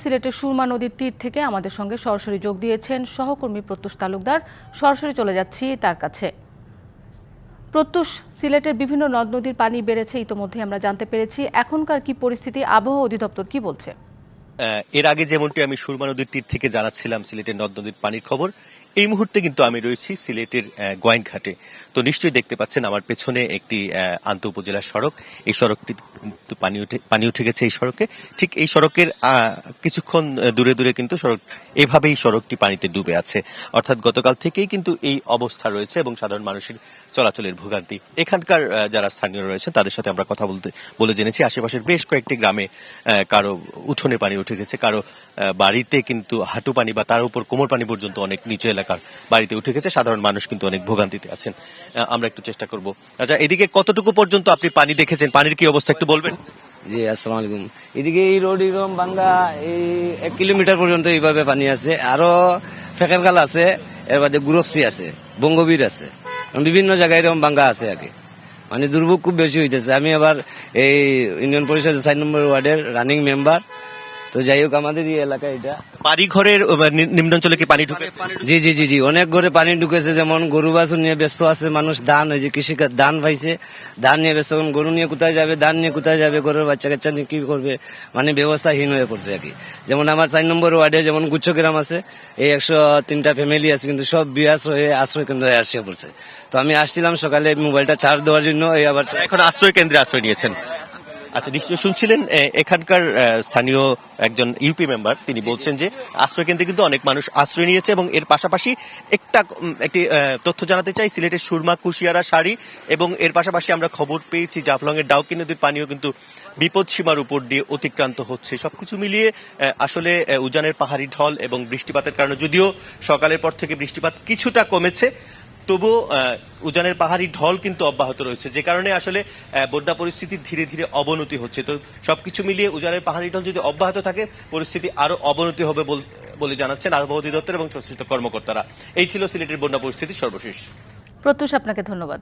সিলেটের সুরমা নদীর তীর থেকে আমাদের সঙ্গে সরাসরি যোগ দিয়েছেন সহকর্মী প্রত্যুষ তালুকদার। সরাসরি চলে যাচ্ছি তার কাছে। প্রত্যুষ, সিলেটের বিভিন্ন নদ নদীর পানি বেড়েছে, ইতোমধ্যে আমরা জানতে পেরেছি। এখনকার কি পরিস্থিতি আবহাওয়া অধিদপ্তর কি বলছে? এর আগে যেমনটি আমি সুরমা নদীর তীর থেকে জানাচ্ছিলাম, সিলেটের নদ নদীর পানির খবর এই মুহূর্তে কিন্তু আমি রয়েছি সিলেটের গোয়াইনঘাটে। তো নিশ্চয়ই দেখতে পাচ্ছেন আমার পেছনে একটি আন্ত উপজেলা সড়ক। এই সড়কটি পানি উঠে পানি উঠে গেছে এই সড়কে। ঠিক এই সড়কের কিছুক্ষণ দূরে দূরে কিন্তু সড়ক, এভাবেই সড়কটি পানিতে ডুবে আছে। অর্থাৎ গতকাল থেকেই কিন্তু এই অবস্থা রয়েছে এবং সাধারণ মানুষের চলাচলের ভোগান্তি। এখানকার যারা স্থানীয় রয়েছে তাদের সাথে আমরা কথা বলতে, বলে জেনেছি, আশেপাশের বেশ কয়েকটি গ্রামে কারও উঠোনে পানি উঠে গেছে, কারও বাড়িতে কিন্তু হাঁটু পানি বা তার উপর কোমর পানি পর্যন্ত অনেক নিচু এলাকার বাড়িতে উঠে গেছে। সাধারণ মানুষ কিন্তু অনেক ভোগান্তিতে আছেন। আমরা একটু চেষ্টা করব। আচ্ছা এদিকে কতটুকু পর্যন্ত আপনি পানি দেখেছেন? পানির কি অবস্থা একটু বলবেন? জি, আসসালামু আলাইকুম। এদিকে এই রোড এরকম ভাঙ্গা এই এক কিলোমিটার পর্যন্ত এইভাবে পানি আছে। আরও ফেকেরকাল আছে, এর বাদে গুরক্সি আছে, বঙ্গবীর আছে। বিভিন্ন জায়গায় এরকম ভাঙ্গা আছে কি মানে দুর্ভোগ খুব বেশি হইতেছে। আমি আবার এই ইউনিয়ন পরিষদের চার নম্বর ওয়ার্ডের রানিং মেম্বার তো যাই হোক আমাদের এই এলাকা এটা। বাড়ি ঘরের নিম্নাঞ্চলে কি পানি ঢুকে জি জি জি জি অনেক ঘরে পানি ঢুকেছে যেমন গরু বাছুর নিয়ে ব্যস্ত আছে মানুষ ধান ওই যে কৃষি ধান পাইছে ধান নিয়ে ব্যস্ত এখন গরু নিয়ে কোথায় যাবে ধান নিয়ে কোথায় যাবে গরুর বাচ্চা কাচ্চা নিয়ে কি করবে মানে ব্যবস্থাহীন হয়ে পড়ছে আর কি। যেমন আমার চার নম্বর ওয়ার্ডে যেমন গুচ্ছ গ্রাম আছে এই একশো তিনটা ফ্যামিলি আছে কিন্তু সব বিয়াশ্রয় হয়ে আশ্রয় কেন্দ্রে আসিয়া পড়ছে। তো আমি আসছিলাম সকালে মোবাইলটা চার্জ দেওয়ার জন্য এই আবার এখন আশ্রয় কেন্দ্রে আশ্রয় নিয়েছেন। আচ্ছা নিশ্চয়ই শুনছিলেন এখানকার স্থানীয় একজন ইউপি মেম্বার তিনি বলছেন যে আশ্রয় কেন্দ্রে কিন্তু অনেক মানুষ আশ্রয় নিয়েছে এবং এর পাশাপাশি একটা একটি তথ্য জানাতে চাই সিলেটের সুরমা কুশিয়ারা শাড়ি এবং এর পাশাপাশি আমরা খবর পেয়েছি জাফলং এর ডাউকি নদীর পানিও কিন্তু বিপদ সীমার উপর দিয়ে অতিক্রান্ত হচ্ছে। সবকিছু মিলিয়ে আসলে উজানের পাহাড়ি ঢল এবং বৃষ্টিপাতের কারণে যদিও সকালের পর থেকে বৃষ্টিপাত কিছুটা কমেছে আহ, উজানের পাহাড়ি ঢল কিন্তু অব্যাহত রয়েছে। যে কারণে আসলে বন্যা পরিস্থিতি ধীরে ধীরে অবনতি হচ্ছে। তো সবকিছু মিলিয়ে উজানের পাহাড়ি ঢল যদি অব্যাহত থাকে পরিস্থিতি আরও অবনতি হবে বলে জানাচ্ছেন আবহাওয়া অধিদপ্তর এবং সংশ্লিষ্ট কর্মকর্তারা। এই ছিল সিলেটের বন্যা পরিস্থিতি সর্বশেষ। প্রত্যুষ আপনাকে ধন্যবাদ।